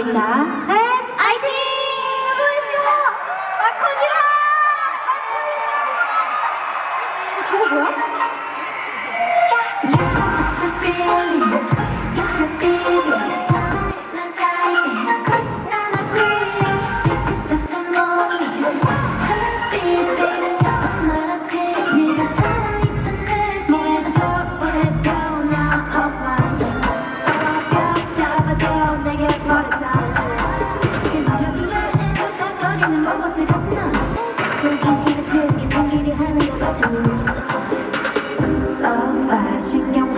글자. 네, 아이팅! 수고했어! 마코니라! 저거 뭐야? 그 하는 것 같아 같은 나. 자꾸 귀신 같은 게 생기려 하는 것 같아 눈물도 So far 신경